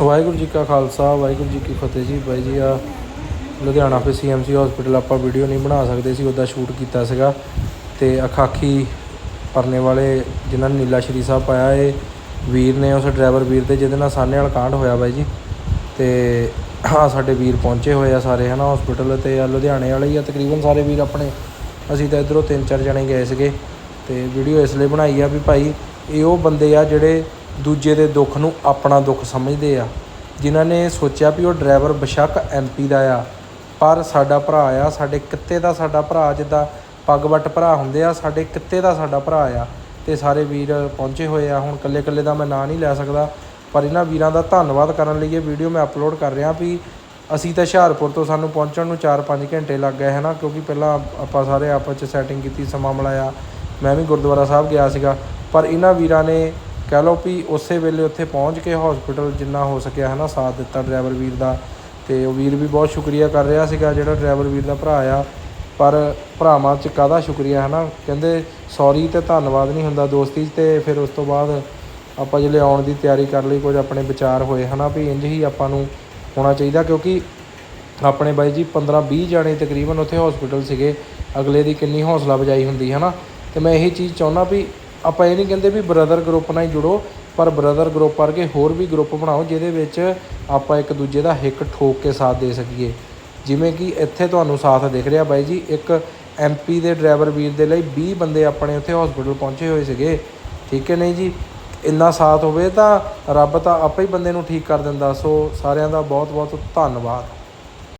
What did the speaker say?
ਵਾਹਿਗੁਰੂ ਜੀ ਕਾ ਖਾਲਸਾ, ਵਾਹਿਗੁਰੂ ਜੀ ਕੀ ਫਤਿਹ ਜੀ। ਬਾਈ ਜੀ ਆ ਲੁਧਿਆਣਾ ਫੇ ਸੀਐਮਸੀ ਹਸਪੀਟਲ ਆਪਾਂ ਵੀਡੀਓ ਨਹੀਂ ਬਣਾ ਸਕਦੇ ਸੀ ਉਹਦਾ ਸ਼ੂਟ ਕੀਤਾ ਸੀਗਾ। ਤੇ ਅਖਾਖੀ ਪਰਨੇ ਵਾਲੇ ਜਿਨ੍ਹਾਂ ਨੇ ਨੀਲਾ ਸ਼੍ਰੀ ਸਾਹਿਬ ਪਾਇਆ, ਇਹ ਵੀਰ ਨੇ ਉਸ ਡਰਾਈਵਰ ਵੀਰ ਦੇ, ਜਿਹਦੇ ਨਾਲ ਸਾਨੇ ਵਾਲ ਕਾਂਡ ਹੋਇਆ ਬਾਈ ਜੀ। ਤੇ ਆ ਸਾਡੇ ਵੀਰ ਪਹੁੰਚੇ ਹੋਏ ਆ ਸਾਰੇ, ਹਨਾ ਹਸਪੀਟਲ ਤੇ ਆ ਲੁਧਿਆਣੇ ਵਾਲੇ ਹੀ ਆ। ਤਕਰੀਬਨ ਸਾਰੇ ਵੀਰ ਆਪਣੇ, ਅਸੀਂ ਤਾਂ ਇਧਰੋਂ ਤਿੰਨ ਚਾਰ ਜਣੇ ਗਏ ਸੀਗੇ। ਤੇ ਵੀਡੀਓ ਇਸ ਲਈ ਬਣਾਈ ਆ ਵੀ ਭਾਈ, ਇਹ ਉਹ ਬੰਦੇ ਆ ਜਿਹੜੇ ਦੂਜੇ ਦੇ ਦੁੱਖ ਨੂੰ ਆਪਣਾ ਦੁੱਖ ਸਮਝਦੇ ਆ। ਜਿਨ੍ਹਾਂ ਨੇ ਸੋਚਿਆ ਵੀ ਉਹ ਡਰਾਈਵਰ ਬਸ਼ੱਕ ਐਮਪੀ ਦਾ ਆ, ਪਰ ਸਾਡਾ ਭਰਾ ਆ, ਸਾਡੇ ਕਿੱਤੇ ਦਾ ਸਾਡਾ ਭਰਾ, ਜਿੱਦਾਂ ਪੱਗ ਵੱਟ ਭਰਾ ਹੁੰਦੇ ਆ, ਸਾਡੇ ਕਿੱਤੇ ਦਾ ਸਾਡਾ ਭਰਾ ਆ। ਤੇ ਸਾਰੇ ਵੀਰ ਪਹੁੰਚੇ ਹੋਏ ਆ। ਹੁਣ ਕੱਲੇ ਕੱਲੇ ਦਾ ਮੈਂ ਨਾਂ ਨਹੀਂ ਲੈ ਸਕਦਾ, ਪਰ ਇਹਨਾਂ ਵੀਰਾਂ ਦਾ ਧੰਨਵਾਦ ਕਰਨ ਲਈ ਇਹ ਵੀਡੀਓ ਮੈਂ ਅਪਲੋਡ ਕਰ ਰਿਹਾ ਵੀ ਅਸੀਂ ਤਾਂ ਹੁਸ਼ਿਆਰਪੁਰ ਤੋਂ ਸਾਨੂੰ ਪਹੁੰਚਣ ਨੂੰ 4-5 ਘੰਟੇ ਲੱਗ ਗਏ ਹੈ ਨਾ ਕਿਉਂਕਿ ਪਹਿਲਾਂ ਆਪਾਂ ਸਾਰੇ ਆਪਸ 'ਚ ਸੈਟਿੰਗ ਕੀਤੀ, ਸਮਾਂ ਮਿਲਾਇਆ। ਮੈਂ ਵੀ ਗੁਰਦੁਆਰਾ ਸਾਹਿਬ ਗਿਆ ਸੀਗਾ, ਪਰ ਇਹਨਾਂ ਵੀਰਾਂ ਨੇ ਕਹਿ ਲਓ ਵੀ ਉਸੇ ਵੇਲੇ ਉੱਥੇ ਪਹੁੰਚ ਕੇ ਹਸਪੀਟਲ ਜਿੰਨਾ ਹੋ ਸਕਿਆ ਹੈ ਨਾ ਸਾਥ ਦਿੱਤਾ ਡਰਾਈਵਰ ਵੀਰ ਦਾ ਤੇ ਉਹ ਵੀਰ ਵੀ ਬਹੁਤ ਸ਼ੁਕਰੀਆ ਕਰ ਰਿਹਾ ਸੀਗਾ, ਜਿਹੜਾ ਡਰਾਈਵਰ ਵੀਰ ਦਾ ਭਰਾ ਆ। ਪਰ ਭਰਾਵਾਂ 'ਚ ਕਾਹਦਾ ਸ਼ੁਕਰੀਆ ਹੈ ਨਾ ਕਹਿੰਦੇ ਸੌਰੀ ਤੇ ਧੰਨਵਾਦ ਨਹੀਂ ਹੁੰਦਾ ਦੋਸਤੀ 'ਚ ਤੇ ਫਿਰ ਉਸ ਤੋਂ ਬਾਅਦ ਆਪਾਂ ਜਿਹੜੇ ਆਉਣ ਦੀ ਤਿਆਰੀ ਕਰ ਲਈ, ਕੁਝ ਆਪਣੇ ਵਿਚਾਰ ਹੋਏ ਹਨਾ ਵੀ ਇੰਜ ਹੀ ਆਪਾਂ ਨੂੰ ਹੋਣਾ ਚਾਹੀਦਾ ਕਿਉਂਕਿ ਆਪਣੇ ਬਾਈ ਜੀ 15 20 ਜਾਣੇ ਤਕਰੀਬਨ ਉੱਥੇ ਹਸਪੀਟਲ ਸੀਗੇ, ਅਗਲੇ ਦੀ ਕਿੰਨੀ ਹੌਸਲਾ ਬਜਾਈ ਹੁੰਦੀ ਹੈ ਨਾ ਤੇ ਮੈਂ ਇਹੀ ਚੀਜ਼ ਚਾਹੁੰਦਾ ਵੀ ਆਪਾਂ ਇਹ ਨਹੀਂ ਕਹਿੰਦੇ ਵੀ ਬ੍ਰਦਰ ਗਰੁੱਪ ਨਾਲ ਹੀ ਜੁੜੋ, ਪਰ ਬ੍ਰਦਰ ਗਰੁੱਪ ਵਰਗੇ ਹੋਰ ਵੀ ਗਰੁੱਪ ਬਣਾਓ ਜਿਹਦੇ ਵਿੱਚ ਆਪਾਂ ਇੱਕ ਦੂਜੇ ਦਾ ਹਿੱਕ ਠੋਕ ਕੇ ਸਾਥ ਦੇ ਸਕੀਏ। ਜਿਵੇਂ ਕਿ ਇੱਥੇ ਤੁਹਾਨੂੰ ਸਾਥ ਦਿਖ ਰਿਹਾ ਬਾਈ ਜੀ, ਇੱਕ ਐਮਪੀ ਦੇ ਡਰਾਈਵਰ ਵੀਰ ਦੇ ਲਈ 20 ਬੰਦੇ ਆਪਣੇ ਉੱਥੇ ਹਸਪੀਟਲ ਪਹੁੰਚੇ ਹੋਏ ਸੀਗੇ। ਠੀਕ ਹੈ ਨਹੀਂ ਜੀ? ਇੰਨਾ ਸਾਥ ਹੋਵੇ ਤਾਂ ਰੱਬ ਤਾਂ ਆਪੇ ਹੀ ਬੰਦੇ ਨੂੰ ਠੀਕ ਕਰ ਦਿੰਦਾ। ਸੋ ਸਾਰਿਆਂ ਦਾ ਬਹੁਤ ਬਹੁਤ ਧੰਨਵਾਦ।